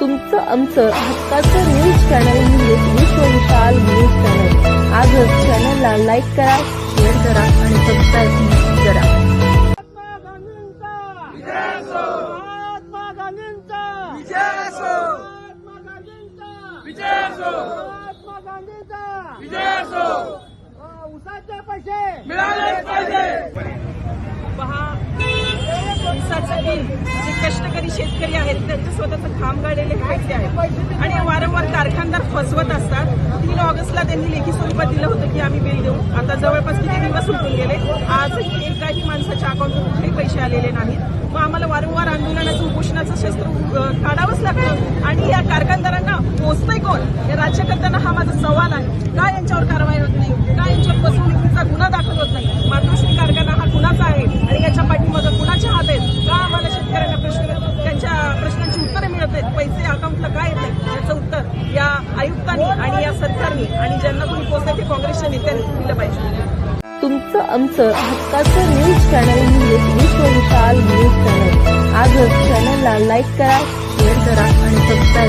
तुमचं आमचं हक्काचं न्यूज चॅनल म्हणजेच विश्व विशाल न्यूज चॅनल आजच चॅनलला लाईक करा शेअर करा आणि सबस्क्राईब करा. महात्मा गांधींचा. ऊसाचं जे कष्टकरी शेतकरी आहेत त्यांचे स्वतःचं खांब गाडलेले पैसे आहेत. आणि वारंवार कारखानदार फसवत असतात. तीन ऑगस्टला त्यांनी लेखी स्वरूपात दिलं होतं की आम्ही बिल देऊ. आता जवळपास किती दिवस उठून गेले? आजही एकाही माणसाच्या अकाउंटवर कुठेही पैसे आलेले नाहीत. मग आम्हाला वारंवार आंदोलनाचं उपोषणाचं शस्त्र काढावंच लागतं. आणि या कारखानदारांना पोचतंय कोण? या राज्यकर्त्यांना आहेत. पैसे अकाउंटला काय येत आहेत याचं उत्तर या आयुक्तांनी आणि या सरकारनी आणि ज्यांना कोणी पोचते ते काँग्रेसच्या नेत्यांनी दिलं पाहिजे. तुमचं आमचं हक्काचं न्यूज चॅनल म्हणजेच विश्व विशाल न्यूज चॅनल आजच चॅनलला लाईक करा शेअर करा आणि सबस्क्राईब